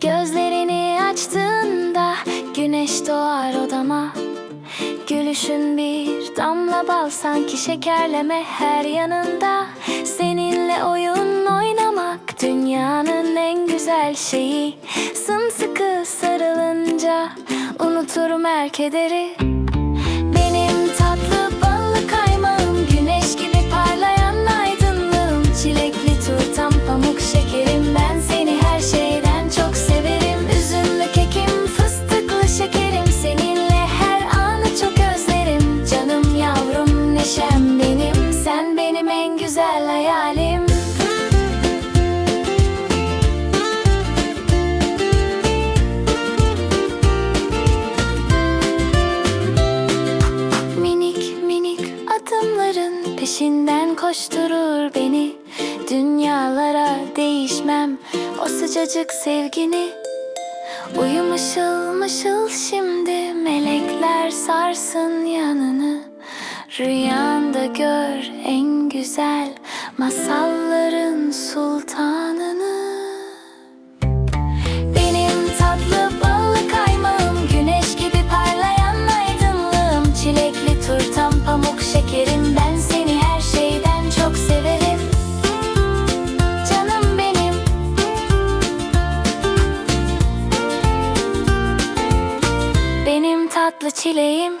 Gözlerini açtığında güneş doğar odama. Gülüşün bir damla bal sanki şekerleme her yanında. Seninle oyun oynamak dünyanın en güzel şeyi. Sımsıkı sarılınca unuturum her kederi Benim tatlı ballı kaymağım Güneş gibi parlayan aydınlığım. Çilekli turtam pamuk şekerim Ben seni her şeyden çok severim. Üzümlü kekim fıstıklı şekerim Seninle her anı çok özlerim. Canım yavrum neşem benim Sen benim en güzel hayalim peşinden koşturur beni. Dünyalara değişmem o sıcacık sevgini. Uyu mışıl şimdi melekler sarsın yanını. Rüyanda gör en güzel masalların tatlı çileğim.